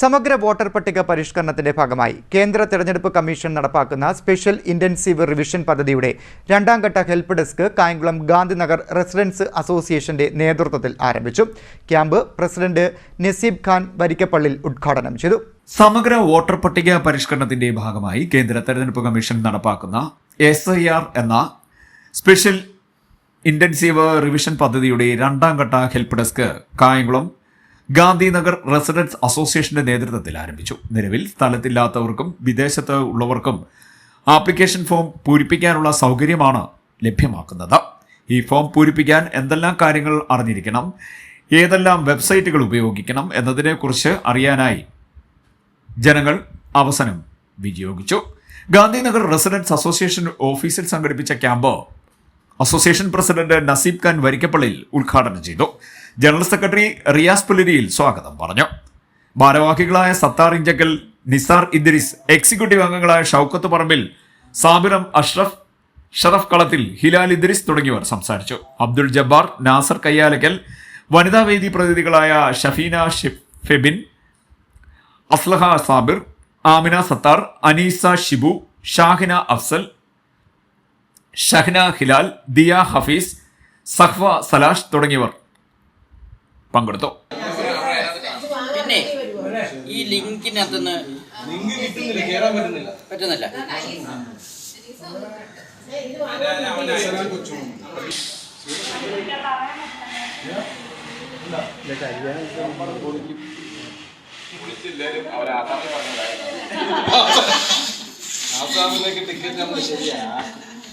സമഗ്ര വോട്ടർ പട്ടിക പരിഷ്കരണത്തിന്റെ ഭാഗമായി കേന്ദ്ര തെരഞ്ഞെടുപ്പ് കമ്മീഷൻ നടപ്പാക്കുന്ന സ്പെഷ്യൽ ഇന്റൻസീവ് റിവിഷൻ പദ്ധതിയുടെ രണ്ടാം ഘട്ട help desk Kayamkulam Gandhinagar residence അസോസിയേഷന്റെ നേതൃത്വത്തിൽ ആരംഭിച്ചു. ക്യാമ്പ് പ്രസിഡന്റ് നസീബ് ഖാൻ വരിക്കപ്പള്ളിൽ ഉദ്ഘാടനം ചെയ്തു. സമഗ്ര വോട്ടർ പട്ടിക പരിഷ്കരണത്തിന്റെ ഭാഗമായി കേന്ദ്ര തെരഞ്ഞെടുപ്പ് കമ്മീഷൻ നടപ്പാക്കുന്ന എസ് ഐ ആർ എന്ന സ്പെഷ്യൽ ഇന്റൻസീവ് റിവിഷൻ പദ്ധതിയുടെ രണ്ടാം ഘട്ട help desk Kayamkulam Gandhinagar residence അസോസിയേഷന്റെ നേതൃത്വത്തിൽ ആരംഭിച്ചു. നിലവിൽ സ്ഥലത്തില്ലാത്തവർക്കും വിദേശത്ത് ഉള്ളവർക്കും ആപ്ലിക്കേഷൻ ഫോം പൂരിപ്പിക്കാനുള്ള സൗകര്യമാണ് ലഭ്യമാക്കുന്നത്. ഈ ഫോം പൂരിപ്പിക്കാൻ എന്തെല്ലാം കാര്യങ്ങൾ അറിഞ്ഞിരിക്കണം ഏതെല്ലാം വെബ്സൈറ്റുകൾ ഉപയോഗിക്കണം എന്നതിനെക്കുറിച്ച് അറിയാനായി ജനങ്ങൾ അവസരം വിനിയോഗിച്ചു. ഗാന്ധിനഗർ റെസിഡൻസ് അസോസിയേഷൻ ഓഫീസിൽ സംഘടിപ്പിച്ച camp association president Naseeb Khan വരിക്കപ്പള്ളിയിൽ ഉദ്ഘാടനം ചെയ്തു. ജനറൽ സെക്രട്ടറി റിയാസ് പുലരിയിൽ സ്വാഗതം പറഞ്ഞു. ഭാരവാഹികളായ സത്താർ ഇഞ്ചക്കൽ നിസാർ ഇദ്രിസ് എക്സിക്യൂട്ടീവ് അംഗങ്ങളായ ഷൗക്കത്ത് പറമ്പിൽ സാബിറം അഷ്റഫ് ഷറഫ് കളത്തിൽ ഹിലാൽ ഇദ്രിസ് തുടങ്ങിയവർ സംസാരിച്ചു. അബ്ദുൾ ജബ്ബാർ നാസർ കയ്യാലക്കൽ വനിതാവേദി പ്രതിനിധികളായ ഷഫീന ഷിഫ് ഫെബിൻ അസ്ലഹ സാബിർ ആമിന സത്താർ അനീസ ഷിബു ഷാഹിന അഫ്സൽ ഷഹ്ന ഹിലാൽ ദിയ ഹഫീസ് സഹ്വ സലാഷ് തുടങ്ങിയവർ പങ്കെടുത്തു. പിന്നെ ഈ ലിങ്കിനകത്തുനിന്ന് ലിങ്ക് കിട്ടുന്നില്ല കേറാൻ പറ്റുന്നില്ല. പറ്റുന്നില്ല ആസാമിലേക്ക് ടിക്കറ്റ് നമ്മൾ ശരിയാ